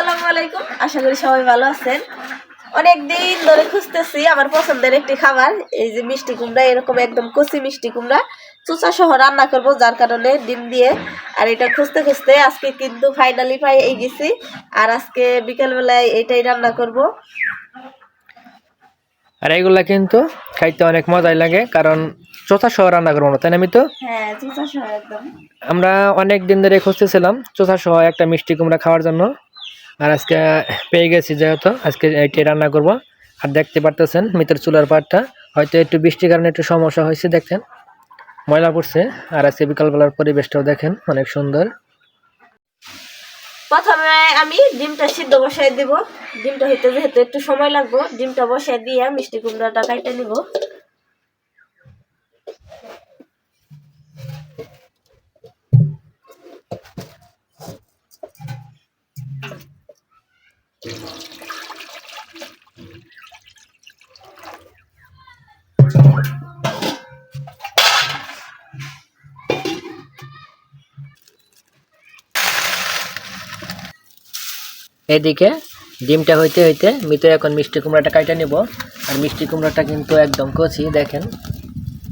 আসসালামু আলাইকুম। আশা করি সবাই ভালো আছেন। অনেক দিন ধরে খুঁজতেছি আমার পছন্দের একটি খাবার এই যে মিষ্টি কুমড়া এরকম একদম কচি মিষ্টি কুমড়া। চুচা সহ রান্না করব যার কারণে ডিম দিয়ে। আর এটা খুঁজতে খুঁজতে আজকে কিন্তু ফাইনালি পাই এই গেছি আর আজকে বিকেলবেলায় এটাই রান্না করব। আর এইগুলা কিন্তু খাইতে অনেক মজাই লাগে কারণ চোথা সহ রান্না করব না তাই না আমি তো হ্যাঁ আমরা অনেক দিন ধরে খুঁজতেছিলাম চোথা সহ একটা মিষ্টি কুমড়া খাওয়ার জন্য। আর আজকে পেয়ে গেছি যেহেতু, আজকে এটি রান্না করব। আর দেখতে পারতেছেন মিতের চুলার পাটটা, হয়তো একটু বৃষ্টির কারণে একটু সমস্যা হয়েছে দেখেন ময়লা পড়ছে, আর আজকে বিকালবেলার পরিবেশটাও দেখেন, অনেক সুন্দর। প্রথমে আমি ডিমটা সিদ্ধ বসাই দিব। ডিমটা হইতে যেহেতু একটু সময় লাগবে, ডিমটা বসাই দিয়ে মিষ্টি কুমড়াটা কাইটে নিব। এদিকে ডিমটা হইতে হইতে মিতো এখন মিষ্টি কুমড়াটা কাটা নিব। আর মিষ্টি কুমড়াটা কিন্তু একদম কচি দেখেন।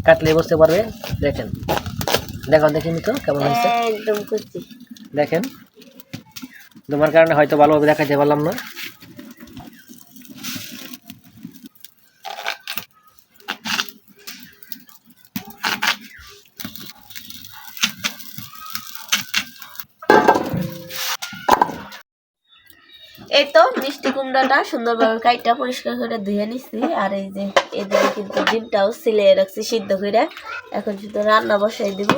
কাটলে বসতে পারবে দেখেন। দেখো দেখি মিতো কেমন হয়েছে? একদম কুচি। দেখেন। তোমার কারণে হয়তো ভালোভাবে দেখাতে পারলাম না। এই তো মিষ্টি কুমড়াটা সুন্দরভাবে কাইটা পরিষ্কার করে ধুয়ে নিছি, আর এই যে এদিকে কিন্তু ডিমটাও সিলে রাখছি সিদ্ধ করে এখন শুধু রান্না বসাই দিব।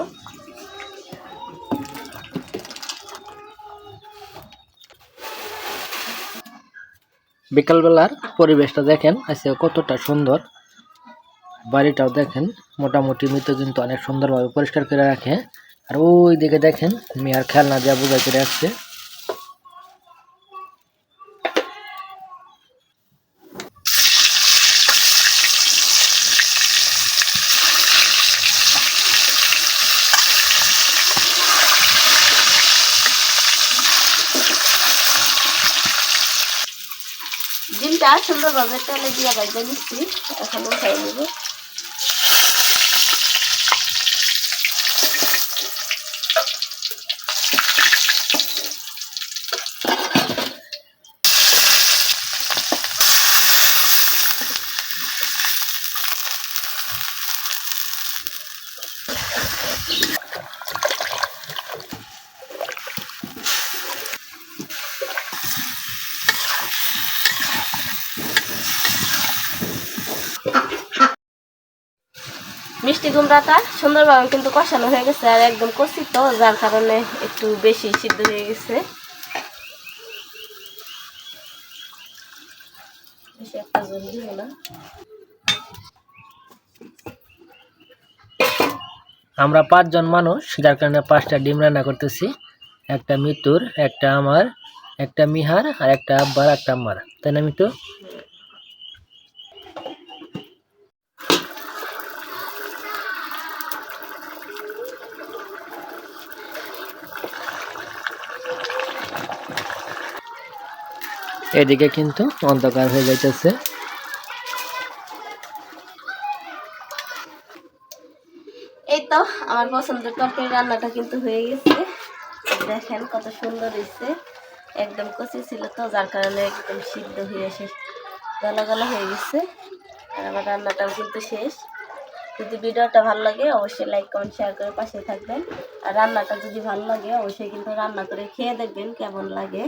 বিকালবেলার পরিবেশটা দেখেন আজকে কতটা সুন্দর। বাড়িটাও দেখেন, মোটামুটি মৃত কিন্তু অনেক সুন্দরভাবে পরিষ্কার করে রাখে। আর ওই দিকে দেখেন, মেয়ার খেলনা যা বোঝাই করে আসছে। ডিমটা সুন্দরভাবে তেলে দিয়ে ভাজা নিচ্ছি এখন উঠাই নেব মিষ্টি কুমড়াটা সুন্দরভাবে কিন্তু কষানো হয়ে গেছে আর একদম কষি তো, যার কারণে একটু বেশি সিদ্ধ হয়ে গেছে। আমরা পাঁচজন মানুষ, যার কারণে পাঁচটা ডিম রান্না করতেছি। একটা মিতুর, একটা আমার, একটা মিহার আর একটা আব্বার, একটা আম্মার। তাই না মিতু? এদিকে কিন্তু অন্ধকার হয়ে যাইতেছে। এই তো, আমার পছন্দের তরকারি রান্নাটা কিন্তু হয়ে গেছে। দেখেন কত সুন্দর হয়েছে। একদম কচি ছিল তো, যার কারণে একদম সিদ্ধ হয়ে শেষ গলা গলা হয়ে গেছে। আর আমার রান্নাটাও কিন্তু শেষ। যদি ভিডিওটা ভালো লাগে, অবশ্যই লাইক কমেন্ট শেয়ার করে পাশে থাকবেন। আর রান্নাটা যদি ভালো লাগে, অবশ্যই কিন্তু রান্না করে খেয়ে দেখবেন কেমন লাগে।